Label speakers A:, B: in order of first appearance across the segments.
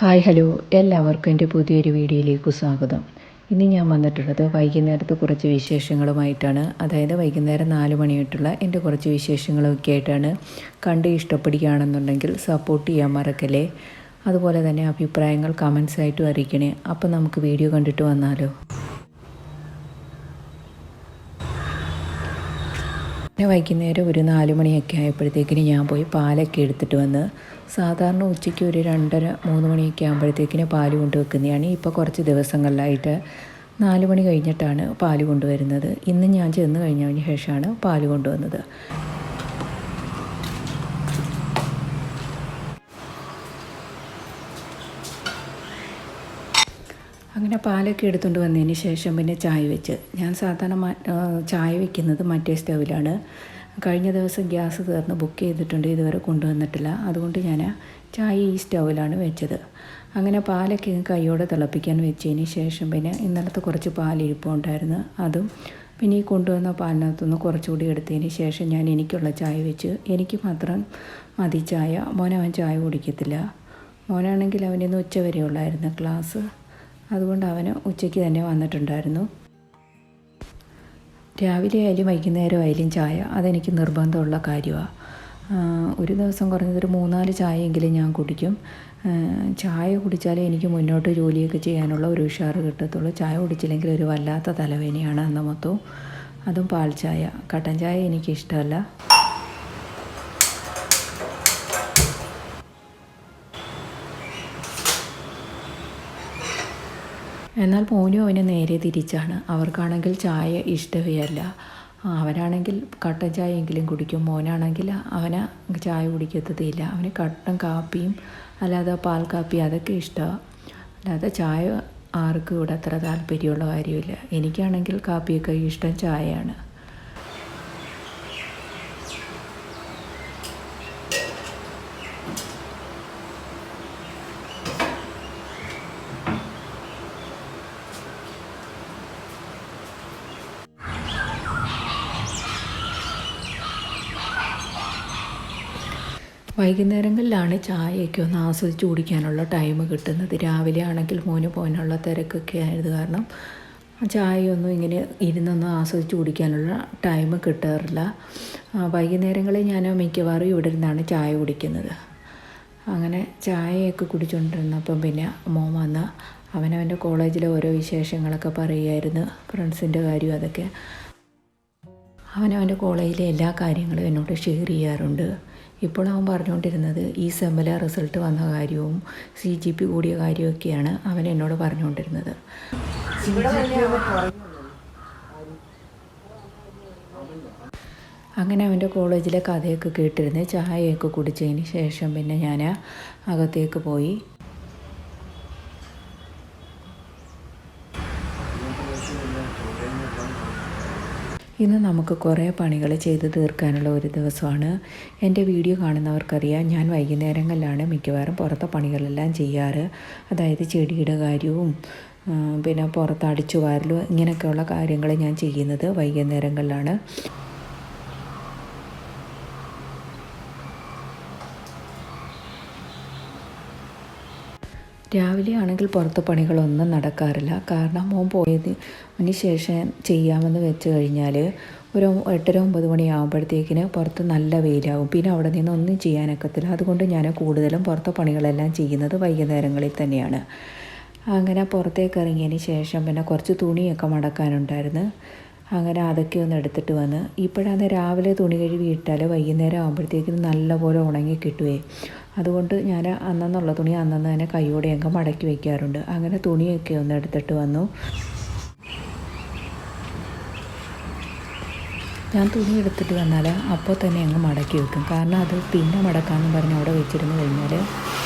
A: Hi hello. എല്ലാവർക്കും എന്റെ പുതിയൊരു വീഡിയോയിലേക്ക് സ്വാഗതം. ഇന്ന് ഞാൻ വന്നിട്ടുള്ളത് വൈകുന്നേരത്ത് കുറച്ച് വിശേഷങ്ങളുമായിട്ടാണ്. അതായത് വൈകുന്നേരം നാല് മണിയായിട്ടുള്ള എന്റെ കുറച്ച് വിശേഷങ്ങളൊക്കെ ആയിട്ടാണ് കണ്ട് ഇഷ്ടപ്പെടുകയാണെന്നുണ്ടെങ്കിൽ സപ്പോർട്ട് ചെയ്യാൻ മറക്കല്ലേ? അതുപോലെ തന്നെ അഭിപ്രായങ്ങൾ കമൻസ് ആയിട്ടും അറിയിക്കണേ. അപ്പം നമുക്ക് വീഡിയോ കണ്ടിട്ട് വന്നാലോ? പിന്നെ വൈകുന്നേരം ഒരു നാല് മണിയൊക്കെ ആയപ്പോഴത്തേക്കിന് ഞാൻ പോയി പാലൊക്കെ എടുത്തിട്ട് വന്ന് സാധാരണ ഉച്ചയ്ക്ക് ഒരു രണ്ടര മൂന്ന് മണിയൊക്കെ ആകുമ്പോഴത്തേക്കിന് പാൽ കൊണ്ടുവെക്കുന്നതാണ്. ഇപ്പോൾ കുറച്ച് ദിവസങ്ങളിലായിട്ട് നാല് മണി കഴിഞ്ഞിട്ടാണ് പാൽ കൊണ്ടുവരുന്നത്. ഇന്ന് ഞാൻ ചെന്ന് കഴിഞ്ഞതിന് ശേഷമാണ് പാൽ കൊണ്ടുവന്നത്. അങ്ങനെ പാലൊക്കെ എടുത്തുകൊണ്ട് വന്നതിന് ശേഷം പിന്നെ ചായ വെച്ച്. ഞാൻ സാധാരണ ചായ വെക്കുന്നത് മറ്റേ സ്റ്റൗവിലാണ്. കഴിഞ്ഞ ദിവസം ഗ്യാസ് തീർന്ന് ബുക്ക് ചെയ്തിട്ടുണ്ട് ഇതുവരെ കൊണ്ടുവന്നിട്ടില്ല. അതുകൊണ്ട് ഞാൻ ചായ ഈ സ്റ്റൗവിലാണ് വെച്ചത്. അങ്ങനെ പാലൊക്കെ കൈയോടെ തിളപ്പിക്കാൻ വെച്ചതിന് ശേഷം പിന്നെ ഇന്നലത്തെ കുറച്ച് പാലിരിപ്പുണ്ടായിരുന്നു അതും പിന്നെ ഈ കൊണ്ടുവന്ന പാലിനകത്തുനിന്ന് കുറച്ചുകൂടി എടുത്തതിന് ശേഷം ഞാൻ എനിക്കുള്ള ചായ വെച്ച് എനിക്ക് മാത്രം മതി ചായ മോനവൻ ചായ കുടിക്കത്തില്ല. മോനാണെങ്കിൽ അവനിന്ന് ഉച്ച വരെ ഉള്ളായിരുന്നു ക്ലാസ്. അതുകൊണ്ട് അവന് ഉച്ചയ്ക്ക് തന്നെ വന്നിട്ടുണ്ടായിരുന്നു. രാവിലെ ആയാലും വൈകുന്നേരം ആയാലും ചായ അതെനിക്ക് നിർബന്ധമുള്ള കാര്യമാണ് ഒരു ദിവസം കുറഞ്ഞതൊരു മൂന്നാൽ ചായയെങ്കിലും ഞാൻ കുടിക്കും. ചായ കുടിച്ചാലേ എനിക്ക് മുന്നോട്ട് ജോലിയൊക്കെ ചെയ്യാനുള്ള ഒരു ഉഷാറ് കിട്ടത്തുള്ളൂ. ചായ കുടിച്ചില്ലെങ്കിൽ ഒരു വല്ലാത്ത തലവേദനയാണ് അന്ന് മൊത്തവും അതും പാൽ ചായ കട്ടൻ ചായ എനിക്കിഷ്ടമല്ല. എന്നാൽ മോനും അവന് നേരെ തിരിച്ചാണ്. അവർക്കാണെങ്കിൽ ചായ ഇഷ്ടമേയല്ല. അവനാണെങ്കിൽ കട്ടൻ ചായ എങ്കിലും കുടിക്കും. മോനാണെങ്കിൽ അവന് ചായ കുടിക്കത്തതില്ല. അവന് കട്ടൻ കാപ്പിയും അല്ലാതെ പാൽ കാപ്പി അതൊക്കെ ഇഷ്ടമാണ് അല്ലാതെ ചായ ആർക്കും ഇവിടെ അത്ര താല്പര്യമുള്ള കാര്യമില്ല. എനിക്കാണെങ്കിൽ കാപ്പിയൊക്കെ ഇഷ്ടം ചായയാണ്. വൈകുന്നേരങ്ങളിലാണ് ചായയൊക്കെ ഒന്ന് ആസ്വദിച്ച് കുടിക്കാനുള്ള ടൈം കിട്ടുന്നത്. രാവിലെ ആണെങ്കിൽ മോന് പോകാനുള്ള തിരക്കൊക്കെ ആയത് കാരണം ചായയൊന്നും ഇങ്ങനെ ഇരുന്നൊന്നും ആസ്വദിച്ച് കുടിക്കാനുള്ള ടൈം കിട്ടാറില്ല. വൈകുന്നേരങ്ങളിൽ ഞാൻ മിക്കവാറും ഇവിടെ ഇരുന്നാണ് ചായ കുടിക്കുന്നത്. അങ്ങനെ ചായയൊക്കെ കുടിച്ചുകൊണ്ടിരുന്നപ്പം പിന്നെ മോൻ വന്ന് അവനവന്റെ കോളേജിലെ ഓരോ വിശേഷങ്ങളൊക്കെ പറയുമായിരുന്നു ഫ്രണ്ട്സിന്റെ കാര്യം അതൊക്കെ. അവനവന്റെ കോളേജിലെ എല്ലാ കാര്യങ്ങളും എന്നോട് ഷെയർ ചെയ്യാറുണ്ട്. ഇപ്പോൾ അവൻ പറഞ്ഞുകൊണ്ടിരുന്നത് ഈ സെമ്മിലെ റിസൾട്ട് വന്ന കാര്യവും സി ജി പി കൂടിയ കാര്യമൊക്കെയാണ് അവൻ എന്നോട് പറഞ്ഞുകൊണ്ടിരുന്നത്. അങ്ങനെ അവന്റെ കോളേജിലെ കഥയൊക്കെ കേട്ടിരുന്ന് ചായയൊക്കെ കുടിച്ചതിന് ശേഷം പിന്നെ ഞാൻ അകത്തേക്ക് പോയി. ഇന്ന് നമുക്ക് കുറേ പണികൾ ചെയ്ത് തീർക്കാനുള്ള ഒരു ദിവസമാണ്. എന്റെ വീഡിയോ കാണുന്നവർക്കറിയാം ഞാൻ വൈകുന്നേരങ്ങളിലാണ് മിക്കവാറും പുറത്തെ പണികളെല്ലാം ചെയ്യാറ്. അതായത് ചെടിയുടെ കാര്യവും പിന്നെ പുറത്ത് അടിച്ചു വാരലും ഇങ്ങനെയൊക്കെയുള്ള കാര്യങ്ങൾ ഞാൻ ചെയ്യുന്നത് വൈകുന്നേരങ്ങളിലാണ്. രാവിലെ ആണെങ്കിൽ പുറത്ത് പണികളൊന്നും നടക്കാറില്ല. കാരണം മോൻ പോയതിന് ശേഷം ചെയ്യാമെന്ന് വെച്ച് കഴിഞ്ഞാൽ ഒരു എട്ടര ഒമ്പത് മണിയാകുമ്പോഴത്തേക്കിന് പുറത്ത് നല്ല വെയിലാവും. പിന്നെ അവിടെ നിന്ന് ഒന്നും ചെയ്യാനൊക്കത്തില്ല. അതുകൊണ്ട് ഞാൻ കൂടുതലും പുറത്തെ പണികളെല്ലാം ചെയ്യുന്നത് വൈകുന്നേരങ്ങളിൽ തന്നെയാണ്. അങ്ങനെ പുറത്തേക്ക് ഇറങ്ങിയതിന് ശേഷം പിന്നെ കുറച്ച് തുണിയൊക്കെ മടക്കാനുണ്ടായിരുന്നു. അങ്ങനെ അതൊക്കെ ഒന്ന് എടുത്തിട്ട് വന്ന്. ഇപ്പോഴാണ് രാവിലെ തുണി കഴുകി ഇട്ടാൽ വൈകുന്നേരം ആകുമ്പോഴത്തേക്കും നല്ലപോലെ ഉണങ്ങി കിട്ടുവേ. അതുകൊണ്ട് ഞാൻ അന്നെന്നുള്ള തുണി അന്നന്ന് തന്നെ കൈയോടെ അങ്ങ് മടക്കി വയ്ക്കാറുണ്ട് അങ്ങനെ തുണിയൊക്കെ ഒന്ന് എടുത്തിട്ട് വന്നു. ഞാൻ തുണി എടുത്തിട്ട് വന്നാൽ അപ്പോൾ തന്നെ അങ്ങ് മടക്കി വെക്കും. കാരണം അത് പിന്നെ മടക്കാമെന്ന് പറഞ്ഞ് അവിടെ വെച്ചിരുന്നു കഴിഞ്ഞാൽ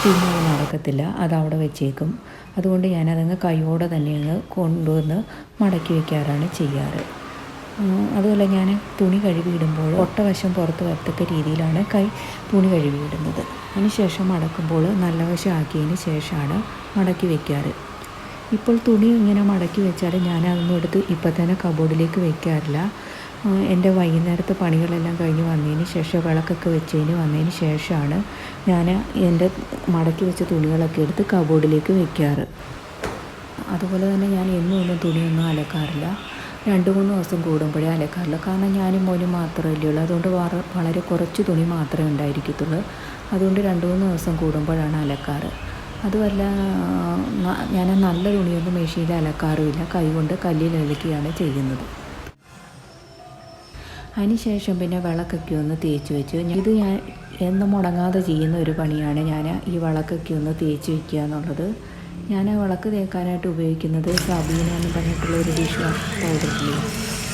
A: പിന്നെ അത് മടക്കത്തില്ല. അത് അവിടെ വെച്ചേക്കും. അതുകൊണ്ട് ഞാനതങ്ങ് കൈയോടെ തന്നെ അങ്ങ് കൊണ്ടുവന്ന് മടക്കി വയ്ക്കാറാണ് ചെയ്യാറ്. അതുപോലെ ഞാൻ തുണി കഴുകിയിടുമ്പോൾ ഒട്ടവശം പുറത്ത് വരത്തക്ക രീതിയിലാണ് കൈ തുണി കഴുകിയിടുന്നത്. അതിനുശേഷം മടക്കുമ്പോൾ നല്ല വശമാക്കിയതിന് ശേഷമാണ് മടക്കി വയ്ക്കാറ് ഇപ്പോൾ തുണി ഇങ്ങനെ മടക്കി വെച്ചാൽ ഞാൻ അതൊന്നും എടുത്ത് ഇപ്പം തന്നെ കബോർഡിലേക്ക് വയ്ക്കാറില്ല എന്റെ വൈകുന്നേരത്തെ പണികളെല്ലാം കഴിഞ്ഞ് വന്നതിന് ശേഷം വിളക്കൊക്കെ വെച്ചതിന് വന്നതിന് ശേഷമാണ് ഞാൻ എന്റെ മടക്കി വെച്ച തുണികളൊക്കെ എടുത്ത് കബോർഡിലേക്ക് വയ്ക്കാറ് അതുപോലെ തന്നെ ഞാൻ എന്നും ഒന്നും തുണിയൊന്നും അലക്കാറില്ല. രണ്ട് മൂന്ന് ദിവസം കൂടുമ്പോഴേ അലക്കാറുള്ളൂ. കാരണം ഞാനും മോനും മാത്രമേ ഉള്ളൂ. അതുകൊണ്ട് വളരെ കുറച്ച് തുണി മാത്രമേ ഉണ്ടായിരിക്കത്തുള്ളൂ. അതുകൊണ്ട് രണ്ട് മൂന്ന് ദിവസം കൂടുമ്പോഴാണ് അലക്കാറ്. അതുമല്ല ഞാൻ നല്ല തുണിയൊന്നും മെഷീനിൽ അലക്കാറുമില്ല. കൈകൊണ്ട് കല്ലിൽ അലക്കുകയാണ് ചെയ്യുന്നത്. അതിനുശേഷം പിന്നെ വിളക്കൊക്കെ ഒന്ന് തേച്ച് വെച്ചു. ഇത് ഞാൻ എന്നും മുടങ്ങാതെ ചെയ്യുന്ന ഒരു പണിയാണ് ഞാൻ ഈ വിളക്കൊക്കെ ഒന്ന് തേച്ച് വയ്ക്കുക എന്നുള്ളത്. ഞാൻ വിളക്ക് തേക്കാനായിട്ട് ഉപയോഗിക്കുന്നത് സാബീന എന്ന് പറഞ്ഞിട്ടുള്ള ഒരു ഡിഷ് വാഷ് പൗഡറില്ലേ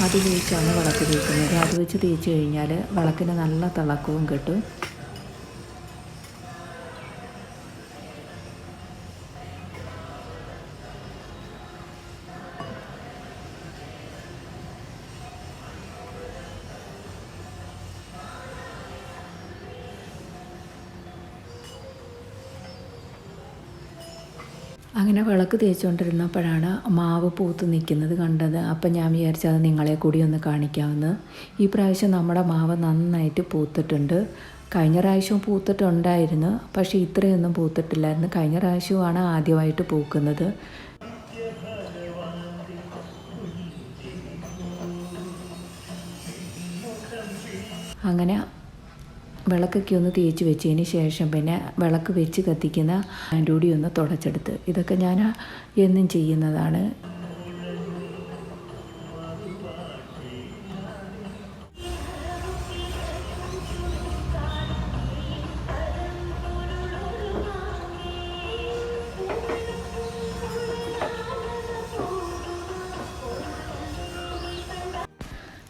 A: അത് ഉപയോഗിച്ചാണ് വിളക്ക് തേക്കുന്നത്. അത് വെച്ച് തേച്ച് കഴിഞ്ഞാൽ വിളക്കിന് നല്ല തിളക്കവും കിട്ടും. അങ്ങനെ വിളക്ക് തേച്ചുകൊണ്ടിരുന്നപ്പോഴാണ് മാവ് പൂത്ത് നിൽക്കുന്നത് കണ്ടത്. അപ്പം ഞാൻ വിചാരിച്ചത് നിങ്ങളെ കൂടി ഒന്ന് കാണിക്കാമെന്ന്. ഈ പ്രാവശ്യം നമ്മുടെ മാവ് നന്നായിട്ട് പൂത്തിട്ടുണ്ട്. കഴിഞ്ഞ പ്രാവശ്യവും പൂത്തിട്ടുണ്ടായിരുന്നു. പക്ഷേ ഇത്രയൊന്നും പൂത്തിട്ടില്ലായിരുന്നു. കഴിഞ്ഞ പ്രാവശ്യവുമാണ് ആദ്യമായിട്ട് പൂക്കുന്നത്. അങ്ങനെ വിളക്കൊക്കെ ഒന്ന് തേച്ച് വെച്ചതിന് ശേഷം പിന്നെ വിളക്ക് വെച്ച് കത്തിക്കുന്ന ആന്റൂടി ഒന്ന് തുടച്ചെടുത്ത്. ഇതൊക്കെ ഞാൻ എന്നും ചെയ്യുന്നതാണ്.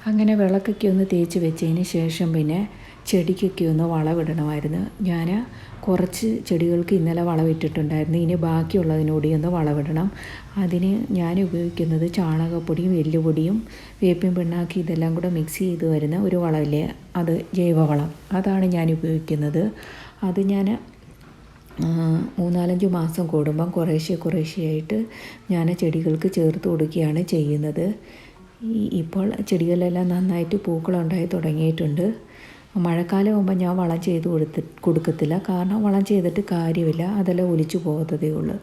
A: അങ്ങനെ വിളക്കൊക്കെ ഒന്ന് തേച്ച് വെച്ചതിന് ശേഷം പിന്നെ ചെടിക്കൊക്കെ ഒന്ന് വളമിടണമായിരുന്നു ഞാൻ കുറച്ച് ചെടികൾക്ക് ഇന്നലെ വളമിട്ടിട്ടുണ്ടായിരുന്നു ഇനി ബാക്കിയുള്ളതിനോടി ഒന്ന് വളമിടണം അതിന് ഞാൻ ഉപയോഗിക്കുന്നത് ചാണകപ്പൊടിയും എല്ലുപൊടിയും വേപ്പിൻ പിണ്ണാക്കി ഇതെല്ലാം കൂടെ മിക്സ് ചെയ്ത് വരുന്ന ഒരു വളമില്ലേ അത് ജൈവവളം. അതാണ് ഞാൻ ഉപയോഗിക്കുന്നത്. അത് ഞാൻ മൂന്നാലഞ്ച് മാസം കൂടുമ്പം കുറേശ്ശെ കുറേശ്ശെയായിട്ട് ഞാൻ ചെടികൾക്ക് ചേർത്ത് കൊടുക്കുകയാണ് ചെയ്യുന്നത്. ഇപ്പോൾ ചെടികളെല്ലാം നന്നായിട്ട് പൂക്കളുണ്ടായി തുടങ്ങിയിട്ടുണ്ട്. മഴക്കാലം ആകുമ്പോൾ ഞാൻ വളം ചെയ്ത് കൊടുത്തി കൊടുക്കത്തില്ല. കാരണം വളം ചെയ്തിട്ട് കാര്യമില്ല. അതെല്ലാം ഒലിച്ചു പോകത്തതേ ഉള്ളൂ.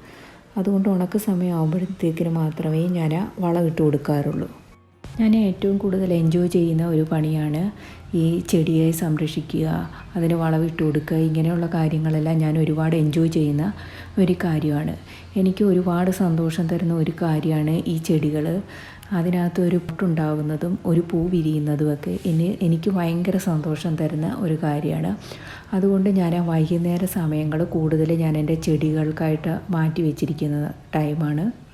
A: അതുകൊണ്ട് ഉണക്ക സമയമാകുമ്പോഴത്തേക്കിന് മാത്രമേ ഞാൻ വളം ഇട്ട് കൊടുക്കാറുള്ളൂ. ഞാൻ ഏറ്റവും കൂടുതൽ എൻജോയ് ചെയ്യുന്ന ഒരു പണിയാണ് ഈ ചെടിയെ സംരക്ഷിക്കുക അതിന് വളവിട്ട് കൊടുക്കുക. ഇങ്ങനെയുള്ള കാര്യങ്ങളെല്ലാം ഞാൻ ഒരുപാട് എൻജോയ് ചെയ്യുന്ന ഒരു കാര്യമാണ്. എനിക്ക് ഒരുപാട് സന്തോഷം തരുന്ന ഒരു കാര്യമാണ് ഈ ചെടികൾ അതിനകത്ത് ഒരു പൊട്ടുണ്ടാകുന്നതും ഒരു പൂ വിരിയുന്നതുമൊക്കെ എന്നെ എനിക്ക് ഭയങ്കര സന്തോഷം തരുന്ന ഒരു കാര്യമാണ്. അതുകൊണ്ട് ഞാൻ ആ വൈകുന്നേര സമയങ്ങൾ കൂടുതൽ ഞാൻ എന്റെ ചെടികൾക്കായിട്ട് മാറ്റി വെച്ചിരിക്കുന്ന ടൈമാണ്.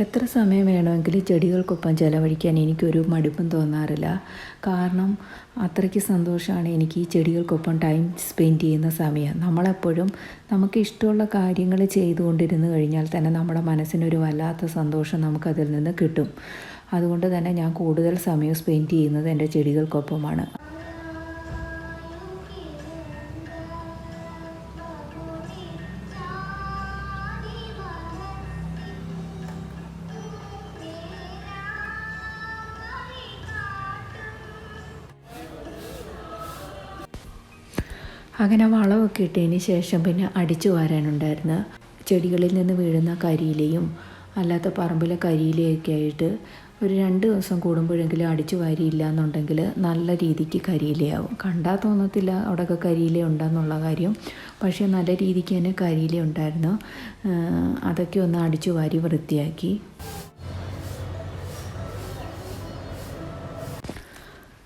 A: എത്ര സമയം വേണമെങ്കിലും ചെടികൾക്കൊപ്പം ചിലവഴിക്കാൻ എനിക്കൊരു മടുപ്പും തോന്നാറില്ല. കാരണം അത്രയ്ക്ക് സന്തോഷമാണ് എനിക്ക് ഈ ചെടികൾക്കൊപ്പം ടൈം സ്പെൻഡ് ചെയ്യുന്ന സമയം. നമ്മളെപ്പോഴും നമുക്ക് ഇഷ്ടമുള്ള കാര്യങ്ങൾ ചെയ്തുകൊണ്ടിരുന്ന് കഴിഞ്ഞാൽ തന്നെ നമ്മുടെ മനസ്സിനൊരു വല്ലാത്ത സന്തോഷം നമുക്കതിൽ നിന്ന് കിട്ടും. അതുകൊണ്ട് തന്നെ ഞാൻ കൂടുതൽ സമയം സ്പെൻഡ് ചെയ്യുന്നത് എന്റെ ചെടികൾക്കൊപ്പമാണ്. അങ്ങനെ വളമൊക്കെ ഇട്ടതിന് ശേഷം പിന്നെ അടിച്ചു വാരാനുണ്ടായിരുന്നു. ചെടികളിൽ നിന്ന് വീഴുന്ന കരിയിലയും അല്ലാത്ത പറമ്പിലെ കരിയിലയൊക്കെ ആയിട്ട് ഒരു രണ്ട് ദിവസം കൂടുമ്പോഴെങ്കിലും അടിച്ചു വാരിയില്ല എന്നുണ്ടെങ്കിൽ നല്ല രീതിക്ക് കരിയിലയാവും. കണ്ടാൽ തോന്നത്തില്ല അവിടെയൊക്കെ കരിയില ഉണ്ടെന്നുള്ള കാര്യം. പക്ഷേ നല്ല രീതിക്ക് തന്നെ കരിയില ഉണ്ടായിരുന്നു. അതൊക്കെ ഒന്ന് അടിച്ചു വാരി വൃത്തിയാക്കി.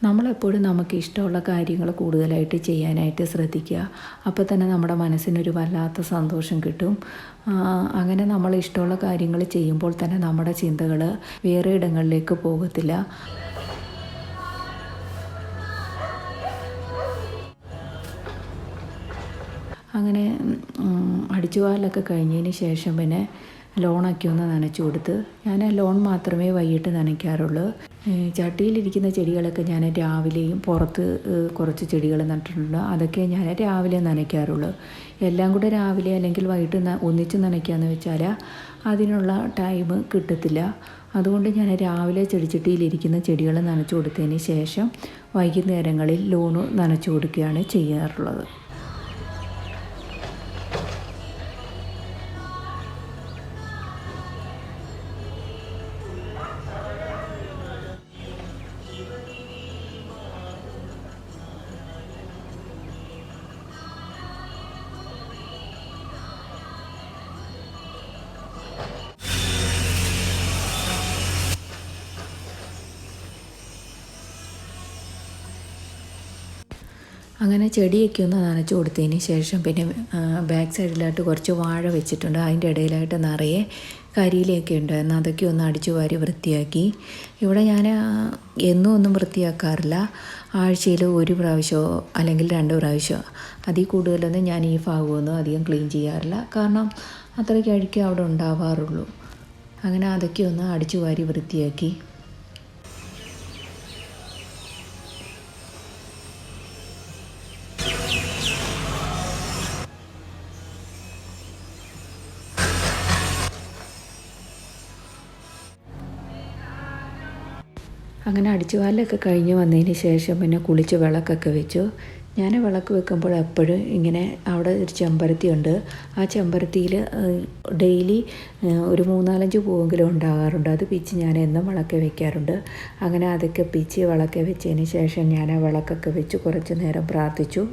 A: നമ്മളെപ്പോഴും നമുക്ക് ഇഷ്ടമുള്ള കാര്യങ്ങൾ കൂടുതലായിട്ട് ചെയ്യാനായിട്ട് ശ്രദ്ധിക്കുക. അപ്പോൾ തന്നെ നമ്മുടെ മനസ്സിനൊരു വല്ലാത്ത സന്തോഷം കിട്ടും. അങ്ങനെ നമ്മൾ ഇഷ്ടമുള്ള കാര്യങ്ങൾ ചെയ്യുമ്പോൾ തന്നെ നമ്മുടെ ചിന്തകൾ വേറെ ഇടങ്ങളിലേക്ക് പോകത്തില്ല. അങ്ങനെ അടിച്ചുവാലൊക്കെ കഴിഞ്ഞതിന് ശേഷം പിന്നെ ലോണൊക്കെ ഒന്ന് നനച്ചു കൊടുത്ത് ഞാൻ ലോൺ മാത്രമേ വൈകിട്ട് നനയ്ക്കാറുള്ളൂ. ചട്ടിയിലിരിക്കുന്ന ചെടികളൊക്കെ ഞാൻ രാവിലെയും പുറത്ത് കുറച്ച് ചെടികൾ നട്ടിട്ടുണ്ട്. അതൊക്കെ ഞാൻ രാവിലെ നനയ്ക്കാറുള്ളൂ. എല്ലാം കൂടെ രാവിലെ അല്ലെങ്കിൽ വൈകിട്ട് ഒന്നിച്ച് നനയ്ക്കാന്ന് വെച്ചാൽ അതിനുള്ള ടൈം കിട്ടത്തില്ല. അതുകൊണ്ട് ഞാൻ രാവിലെ ചെടിച്ചട്ടിയിലിരിക്കുന്ന ചെടികൾ നനച്ചു കൊടുത്തതിന് ശേഷം വൈകുന്നേരങ്ങളിൽ ലോണ് നനച്ചു കൊടുക്കുകയാണ് ചെയ്യാറുള്ളത്. അങ്ങനെ ചെടിയൊക്കെ ഒന്ന് നനച്ച് കൊടുത്തതിന് ശേഷം പിന്നെ ബാക്ക് സൈഡിലായിട്ട് കുറച്ച് വാഴ വെച്ചിട്ടുണ്ട്. അതിന്റെ ഇടയിലായിട്ട് നിറയെ കരിയിലയൊക്കെ ഉണ്ടായിരുന്നു. അതൊക്കെ ഒന്ന് അടിച്ചു വാരി വൃത്തിയാക്കി. ഇവിടെ ഞാൻ എന്നും ഒന്നും വൃത്തിയാക്കാറില്ല. ആഴ്ചയിൽ ഒരു പ്രാവശ്യമോ അല്ലെങ്കിൽ രണ്ട് പ്രാവശ്യമോ അതിൽ കൂടുതലൊന്നും ഞാൻ ഈ ഭാഗമൊന്നും അധികം ക്ലീൻ ചെയ്യാറില്ല. കാരണം അത്രയ്ക്ക് അഴുക്കേ അവിടെ ഉണ്ടാവാറുള്ളൂ. അങ്ങനെ അതൊക്കെ ഒന്ന് അടിച്ചു വാരി വൃത്തിയാക്കി. അങ്ങനെ അടിച്ചുവാലൊക്കെ കഴിഞ്ഞ് വന്നതിന് ശേഷം പിന്നെ കുളിച്ച് വിളക്കൊക്കെ വെച്ചു. ഞാൻ വിളക്ക് വെക്കുമ്പോൾ എപ്പോഴും ഇങ്ങനെ അവിടെ ഒരു ചെമ്പരത്തി ഉണ്ട്. ആ ചെമ്പരത്തിയിൽ ഡെയിലി ഒരു മൂന്നാലഞ്ച് പൂവെങ്കിലും ഉണ്ടാകാറുണ്ട്. അത് പിച്ച് ഞാൻ എന്നും വിളക്കെ വെക്കാറുണ്ട്. അങ്ങനെ അതൊക്കെ പിച്ച് വിളക്കെ വെച്ചതിന് ശേഷം ഞാൻ ആ വിളക്കൊക്കെ വെച്ച് കുറച്ച് നേരം പ്രാർത്ഥിച്ചു.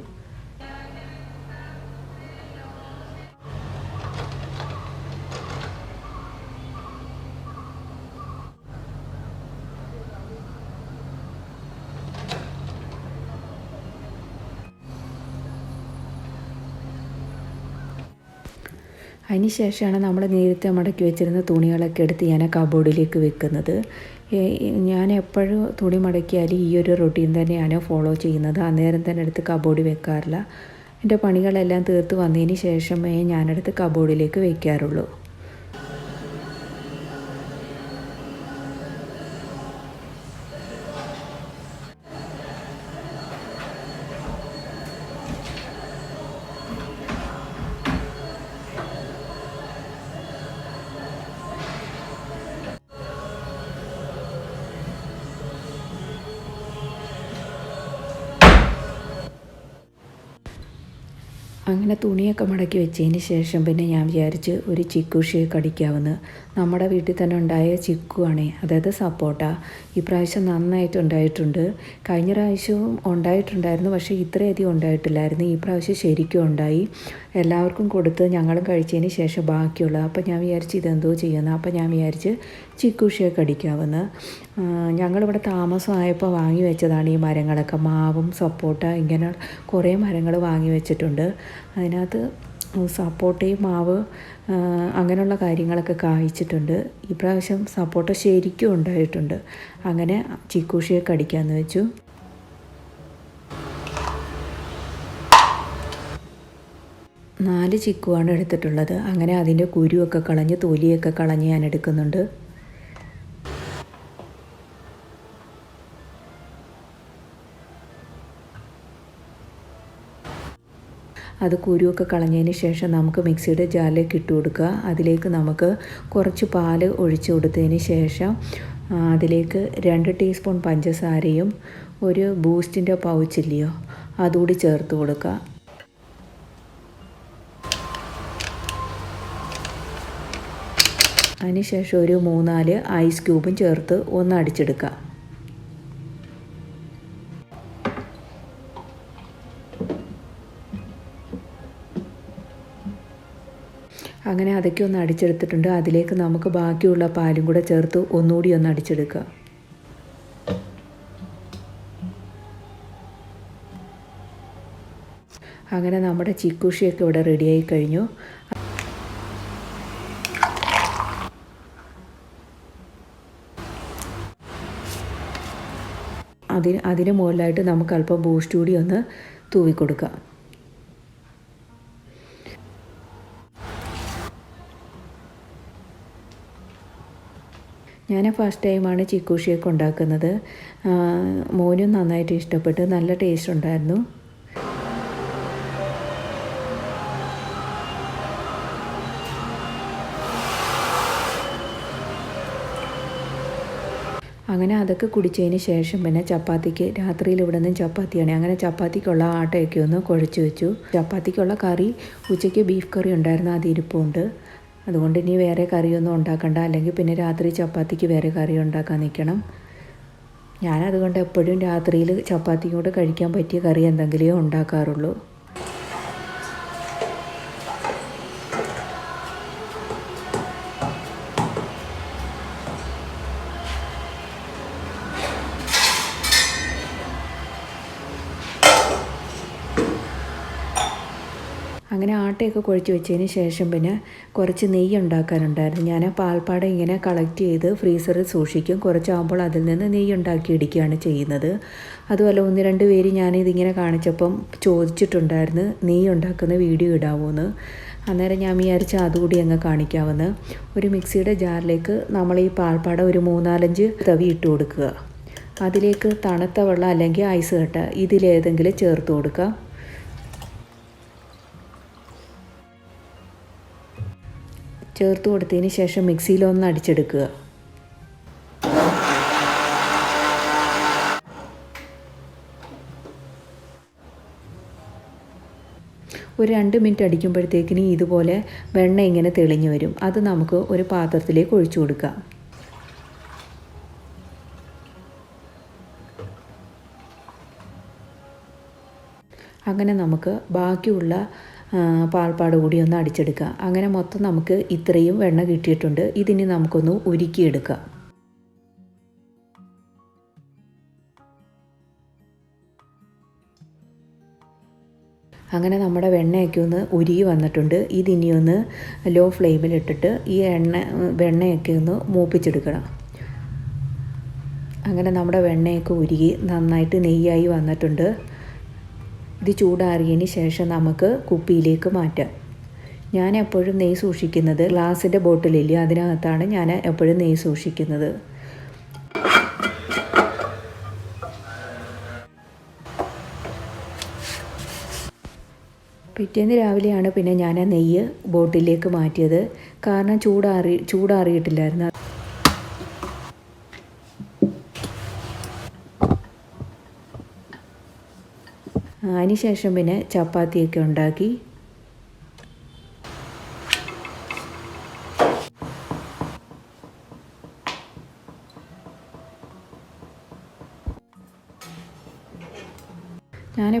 A: അതിന് ശേഷമാണ് നമ്മൾ നേരത്തെ മടക്കി വെച്ചിരുന്ന തുണികളൊക്കെ എടുത്ത് ഞാൻ കബോർഡിലേക്ക് വെക്കുന്നത്. ഞാൻ എപ്പോഴും തുണി മടക്കിയാൽ ഈ ഒരു റൊട്ടീൻ തന്നെയാണ് ഫോളോ ചെയ്യുന്നത്. അന്നേരം തന്നെ എടുത്ത് കബോർഡിൽ വെക്കാറില്ല. എന്റെ പണികളെല്ലാം തീർത്ത് വന്നതിന് ശേഷമേ ഞാനെടുത്ത് കബോർഡിലേക്ക് വെക്കാറുള്ളൂ. തുണിയൊക്കെ മടക്കി വെച്ചതിന് ശേഷം പിന്നെ ഞാൻ വിചാരിച്ച് ഒരു ചിക്കു ഷേക്ക് കടിക്കാമെന്ന് നമ്മുടെ വീട്ടിൽ തന്നെ ഉണ്ടായ ചിക്കുവാണേ. അതായത് സപ്പോട്ട. ഈ പ്രാവശ്യം നന്നായിട്ട് ഉണ്ടായിട്ടുണ്ട്. കഴിഞ്ഞ പ്രാവശ്യവും ഉണ്ടായിട്ടുണ്ടായിരുന്നു. പക്ഷേ ഇത്രയധികം ഉണ്ടായിട്ടില്ലായിരുന്നു. ഈ പ്രാവശ്യം ശരിക്കും ഉണ്ടായി. എല്ലാവർക്കും കൊടുത്ത് ഞങ്ങളും കഴിച്ചതിന് ശേഷം ബാക്കിയുള്ളത് അപ്പോൾ ഞാൻ വിചാരിച്ച് ഇതെന്തോ ചെയ്യുന്നത് അപ്പോൾ ഞാൻ വിചാരിച്ച് ചിക്കുഷിയൊക്കെ അടിക്കാവുന്ന ഞങ്ങളിവിടെ താമസമായപ്പോൾ വാങ്ങി വെച്ചതാണ് ഈ മരങ്ങളൊക്കെ. മാവും സപ്പോട്ട ഇങ്ങനെ കുറേ മരങ്ങൾ വാങ്ങി വെച്ചിട്ടുണ്ട്. അതിനകത്ത് സപ്പോട്ടയും മാവ് അങ്ങനെയുള്ള കാര്യങ്ങളൊക്കെ കായ്ച്ചിട്ടുണ്ട്. ഈ പ്രാവശ്യം സപ്പോട്ട ശരിക്കും ഉണ്ടായിട്ടുണ്ട്. അങ്ങനെ ചിക്കൂഷിയെ കടിക്കാമെന്ന് വെച്ചു. നാല് ചിക്കുവാണ് എടുത്തിട്ടുള്ളത്. അങ്ങനെ അതിന്റെ കുരുവൊക്കെ കളഞ്ഞ് തൊലിയൊക്കെ കളഞ്ഞ് ഞാൻ എടുക്കുന്നുണ്ട്. അത് കുരുവൊക്കെ കളഞ്ഞതിന് ശേഷം നമുക്ക് മിക്സിയുടെ ജാലിലേക്ക് ഇട്ട് കൊടുക്കുക. അതിലേക്ക് നമുക്ക് കുറച്ച് പാൽ ഒഴിച്ചു കൊടുത്തതിന് ശേഷം അതിലേക്ക് രണ്ട് ടീസ്പൂൺ പഞ്ചസാരയും ഒരു ബൂസ്റ്റിന്റെ പൗച്ചില്ലയോ അതുകൂടി ചേർത്ത് കൊടുക്കുക. അതിനുശേഷം ഒരു മൂന്നാൽ ഐസ് ക്യൂബും ചേർത്ത് ഒന്ന് അടിച്ചെടുക്കുക. അങ്ങനെ അതൊക്കെ ഒന്ന് അടിച്ചെടുത്തിട്ടുണ്ട്. അതിലേക്ക് നമുക്ക് ബാക്കിയുള്ള പാലും കൂടെ ചേർത്ത് ഒന്നുകൂടി ഒന്ന് അടിച്ചെടുക്കുക. അങ്ങനെ നമ്മുടെ ചിക്കുഷിയൊക്കെ ഇവിടെ റെഡിയായി കഴിഞ്ഞു. അതിന് അതിന് മുകളിലായിട്ട് നമുക്ക് അല്പം ബൂസ്റ്റ് കൂടി ഒന്ന് തൂവി ഞാൻ ഫസ്റ്റ് ടൈമാണ് ചിക്കു ഷേക്ക് ഉണ്ടാക്കുന്നത്. മോനും നന്നായിട്ട് ഇഷ്ടപ്പെട്ടു. നല്ല ടേസ്റ്റ് ഉണ്ടായിരുന്നു. അങ്ങനെ അതൊക്കെ കുടിച്ചതിന് ശേഷം പിന്നെ ചപ്പാത്തിക്ക് രാത്രിയിൽ ഇവിടെ നിന്ന് ചപ്പാത്തിയാണ്. അങ്ങനെ ചപ്പാത്തിക്കുള്ള ആട്ടയൊക്കെ ഒന്ന് കുഴച്ച് വെച്ചു. ചപ്പാത്തിക്കുള്ള കറി ഉച്ചയ്ക്ക് ബീഫ് കറി ഉണ്ടായിരുന്നു. അത് ഇരിപ്പുണ്ട്. അതുകൊണ്ട് ഇനി വേറെ കറിയൊന്നും ഉണ്ടാക്കണ്ട. അല്ലെങ്കിൽ പിന്നെ രാത്രി ചപ്പാത്തിക്ക് വേറെ കറി ഉണ്ടാക്കാൻ നിൽക്കണം. ഞാനതുകൊണ്ട് എപ്പോഴും രാത്രിയിൽ ചപ്പാത്തിയും കൂടെ കഴിക്കാൻ പറ്റിയ കറി എന്തെങ്കിലും ഉണ്ടാക്കാറുള്ളൂ. അങ്ങനെ ആട്ടയൊക്കെ കുഴച്ച് വെച്ചതിന് ശേഷം പിന്നെ കുറച്ച് നെയ്യ് ഉണ്ടാക്കാനുണ്ടായിരുന്നു. ഞാൻ പാൽപ്പാട ഇങ്ങനെ കളക്ട് ചെയ്ത് ഫ്രീസറിൽ സൂക്ഷിക്കും. കുറച്ചാകുമ്പോൾ അതിൽ നിന്ന് നെയ്യ് ഉണ്ടാക്കി ഇടിക്കുകയാണ് ചെയ്യുന്നത്. അതുപോലെ ഒന്ന് രണ്ട് പേര് ഞാനിതിങ്ങനെ കാണിച്ചപ്പം ചോദിച്ചിട്ടുണ്ടായിരുന്നു നെയ്യ് ഉണ്ടാക്കുന്ന വീഡിയോ ഇടാമോന്ന് അന്നേരം ഞാൻ വിചാരിച്ച അതുകൂടി അങ്ങ് കാണിക്കാമെന്ന് ഒരു മിക്സിയുടെ ജാറിലേക്ക് നമ്മൾ ഈ പാൽപ്പാട ഒരു മൂന്നാലഞ്ച് തവി ഇട്ട് കൊടുക്കുക. അതിലേക്ക് തണുത്ത വെള്ളം അല്ലെങ്കിൽ ഐസ് കട്ട ഇതിലേതെങ്കിലും ചേർത്ത് കൊടുക്കുക. ചേർത്ത് കൊടുത്തതിന് ശേഷം മിക്സിയിലൊന്ന് അടിച്ചെടുക്കുക. ഒരു രണ്ട് മിനിറ്റ് അടിക്കുമ്പോഴത്തേക്കിന് ഇതുപോലെ വെണ്ണ ഇങ്ങനെ തെളിഞ്ഞു വരും. അത് നമുക്ക് ഒരു പാത്രത്തിലേക്ക് ഒഴിച്ചു കൊടുക്കാം. അങ്ങനെ നമുക്ക് ബാക്കിയുള്ള പാൽപ്പാട് കൂടി ഒന്ന് അടിച്ചെടുക്കുക. അങ്ങനെ മൊത്തം നമുക്ക് ഇത്രയും വെണ്ണ കിട്ടിയിട്ടുണ്ട്. ഇതിനി നമുക്കൊന്ന് ഉരുക്കിയെടുക്കുക അങ്ങനെ നമ്മുടെ വെണ്ണയൊക്കെ ഒന്ന് ഉരുകി വന്നിട്ടുണ്ട്. ഇതിനി ഒന്ന് ലോ ഫ്ലെയിമിലിട്ടിട്ട് ഈ എണ്ണ വെണ്ണയൊക്കെ ഒന്ന് മൂപ്പിച്ചെടുക്കണം. അങ്ങനെ നമ്മുടെ വെണ്ണയൊക്കെ ഉരുകി നന്നായിട്ട് നെയ്യായി വന്നിട്ടുണ്ട്. ഇത് ചൂടാറിയതിന് ശേഷം നമുക്ക് കുപ്പിയിലേക്ക് മാറ്റാം. ഞാൻ എപ്പോഴും നെയ്യ് സൂക്ഷിക്കുന്നത് ഗ്ലാസിന്റെ ബോട്ടിലില്ലേ അതിനകത്താണ് ഞാൻ എപ്പോഴും നെയ്യ് സൂക്ഷിക്കുന്നത്. പിറ്റേന്ന് രാവിലെയാണ് പിന്നെ ഞാൻ നെയ്യ് ബോട്ടിലേക്ക് മാറ്റിയത്. കാരണം ചൂടാറി ചൂടാറിയിട്ടില്ലായിരുന്നു. അതിനുശേഷം പിന്നെ ചപ്പാത്തിയൊക്കെ ഉണ്ടാക്കി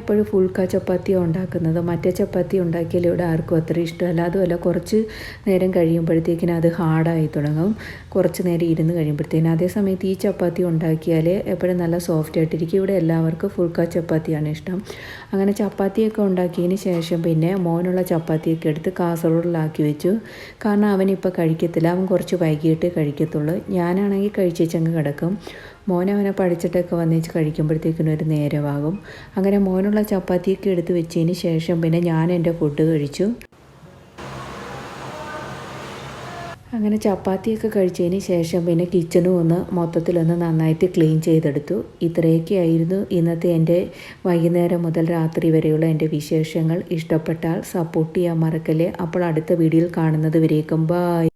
A: ഞാനെപ്പോഴും ഫുൾക്ക ചപ്പാത്തി ഉണ്ടാക്കുന്നത്. മറ്റേ ചപ്പാത്തി ഉണ്ടാക്കിയാൽ ഇവിടെ ആർക്കും അത്ര ഇഷ്ടമല്ല. അതുമല്ല കുറച്ച് നേരം കഴിയുമ്പോഴത്തേക്കിന് അത് ഹാർഡായി തുടങ്ങും. കുറച്ച് നേരം ഇരുന്ന് കഴിയുമ്പോഴത്തേക്കിന്. അതേ സമയത്ത് ഈ ചപ്പാത്തി ഉണ്ടാക്കിയാൽ എപ്പോഴും നല്ല സോഫ്റ്റ് ആയിട്ടിരിക്കും. ഇവിടെ എല്ലാവർക്കും ഫുൾക്ക ചപ്പാത്തിയാണ് ഇഷ്ടം. അങ്ങനെ ചപ്പാത്തിയൊക്കെ ഉണ്ടാക്കിയതിന് ശേഷം പിന്നെ മോനുള്ള ചപ്പാത്തിയൊക്കെ എടുത്ത് കാസർഗോഡിലാക്കി വെച്ചു. കാരണം അവനിപ്പോൾ കഴിക്കത്തില്ല. അവൻ കുറച്ച് വൈകിട്ട് കഴിക്കത്തുള്ളൂ. ഞാനാണെങ്കിൽ കഴിച്ചങ്ങ് കിടക്കും. മോൻ അവനെ പഠിച്ചിട്ടൊക്കെ വന്നേച്ച് കഴിക്കുമ്പോഴത്തേക്കിനും ഒരു നേരമാകും. അങ്ങനെ മോനുള്ള ചപ്പാത്തിയൊക്കെ എടുത്ത് വെച്ചതിന് ശേഷം പിന്നെ ഞാൻ എന്റെ ഫുഡ് കഴിച്ചു. അങ്ങനെ ചപ്പാത്തിയൊക്കെ കഴിച്ചതിന് ശേഷം പിന്നെ കിച്ചണും ഒന്ന് മൊത്തത്തിലൊന്ന് നന്നായിട്ട് ക്ലീൻ ചെയ്തെടുത്തു. ഇത്രയൊക്കെ ആയിരുന്നു ഇന്നത്തെ എന്റെ വൈകുന്നേരം മുതൽ രാത്രി വരെയുള്ള എന്റെ വിശേഷങ്ങൾ. ഇഷ്ടപ്പെട്ടാൽ സപ്പോർട്ട് ചെയ്യാൻ മറക്കല്ലേ. അപ്പോൾ അടുത്ത വീഡിയോയിൽ കാണുന്നത് വരേക്കും. ബായ്